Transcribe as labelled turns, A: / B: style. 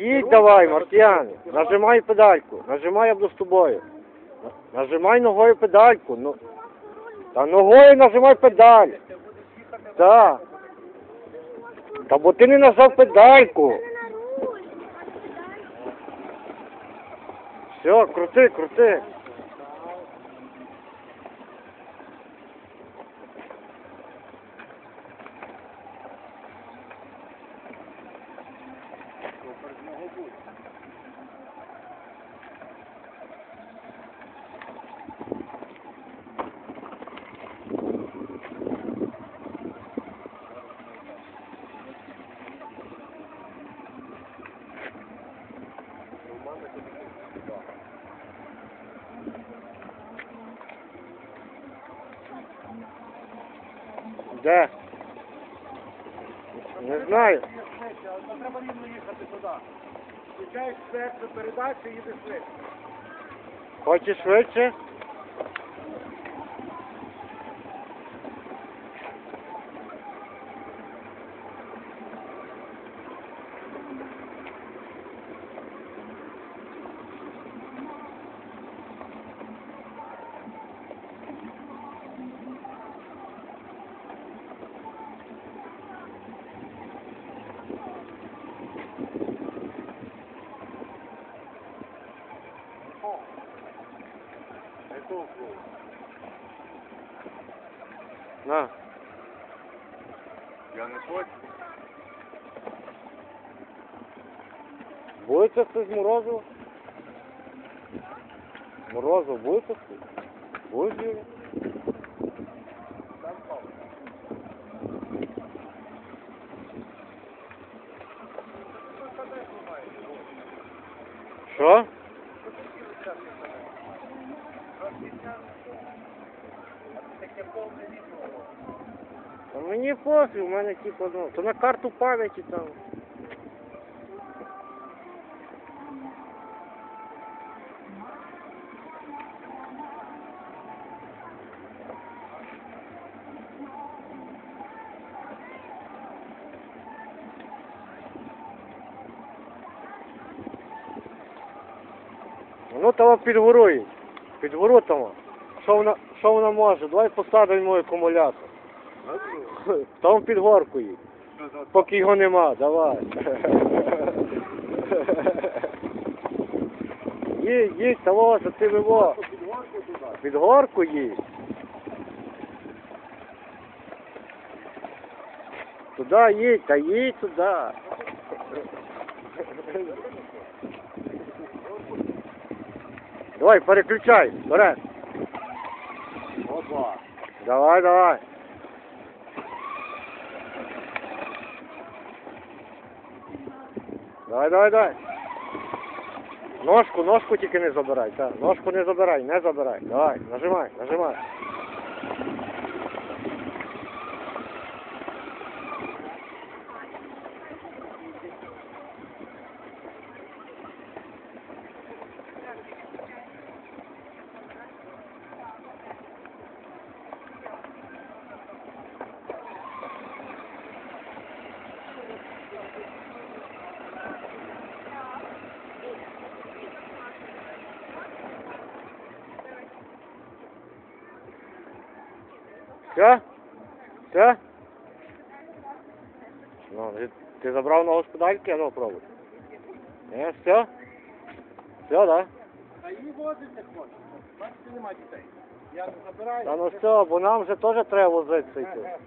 A: Їдь давай, Мартіан. Нажимай педальку. Нажимай я буду з тобою. Нажимай ногою педальку. Ну. Та ногою нажимай педаль. Так. Та бо ти не нажав педальку. Все, крути, крути. Де? Не знаю.
B: Треба рівно їхати туди. Включаєш серце передачу і їдеш швидше.
A: Хочеш швидше? На.
B: Я не хочу.
A: Будете хтось морозиво? Морозиво будете хтось? Будеш, Юля? Що? Та мені пофіг, у мене типу, ну, то на карту пам'яті там. Ну того підгорує. Підгору того. Що вона, що вона може? Давай посадимо акумулятор. Там під горку їдь. Поки його нема, давай. Їдь, їдь, того, за ти виво. Під горку їдь. Туди їдь, та їдь туди. Давай, переключай, вперед.
B: Опа.
A: Давай, давай. Давай, давай, давай. Ножку, ножку тільки не забирай, так. Ножку не забирай, не забирай. Давай, нажимай, нажимай. Все? Все? Ну, ти, забрав на господарки, а ну пробуй. Не, все? Все, да?
B: А її возить не хоче. Бачите, нема дітей. Я не забираю.
A: Та ну все, бо нам вже теж треба возитися.